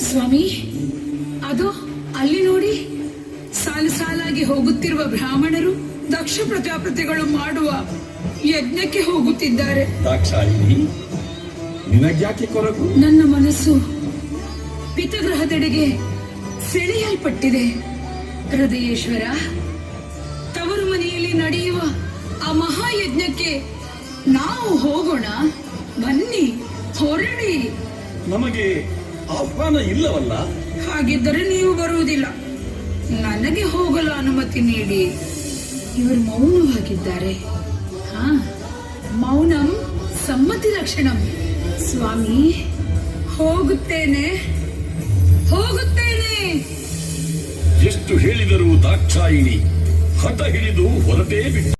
ಸ್ವಾಮಿ ಅದು ಅಲ್ಲಿ ನೋಡಿ ಸಾಲು ಸಾಲಾಗಿ ಹೋಗುತ್ತಿರುವ ಬ್ರಾಹ್ಮಣರು ದಕ್ಷ ಪ್ರಜಾಪತಿಗಳು ಮಾಡುವ ಯಜ್ಞಕ್ಕೆ ಹೋಗುತ್ತಿದ್ದಾರೆ. ದಾಕ್ಷಾಯಿನಿ ನಿನಗ್ಯಾಕೆ ಕೊರಗು? ನನ್ನ ಮನಸ್ಸು ಪಿತಗೃಹದೆಡೆಗೆ ಸೆಳೆಯಲ್ಪಟ್ಟಿದೆ. ಹೃದಯೇಶ್ವರ ತವರು ಮನೆಯಲ್ಲಿ ನಡೆಯುವ ಆ ಮಹಾಯಜ್ಞಕ್ಕೆ ನಾವು ಹೋಗೋಣ. ಬನ್ನಿ ಹೊರಡಿ. ನಮಗೆ ಆಹ್ವಾನ ಇಲ್ಲವಲ್ಲ? ಹಾಗಿದ್ದರೆ ನೀವು ಬರುವುದಿಲ್ಲ. ನನಗೆ ಹೋಗಲು ಅನುಮತಿ ನೀಡಿ. ಇವರು ಮೌನವಾಗಿದ್ದಾರೆ ಹಾ ಮೌನಂ ಸಮ್ಮತಿ ಲಕ್ಷಣಂ ಸ್ವಾಮಿ ಹೋಗುತ್ತೇನೆ. ಹೋಗುತ್ತೇನೆ. ಎಷ್ಟು ಹೇಳಿದರೂ ದಾಕ್ಷಾಯಿಣಿ ಹಠ ಹಿಡಿದು ಹೊರಟೇ ಬಿಟ್ಟು.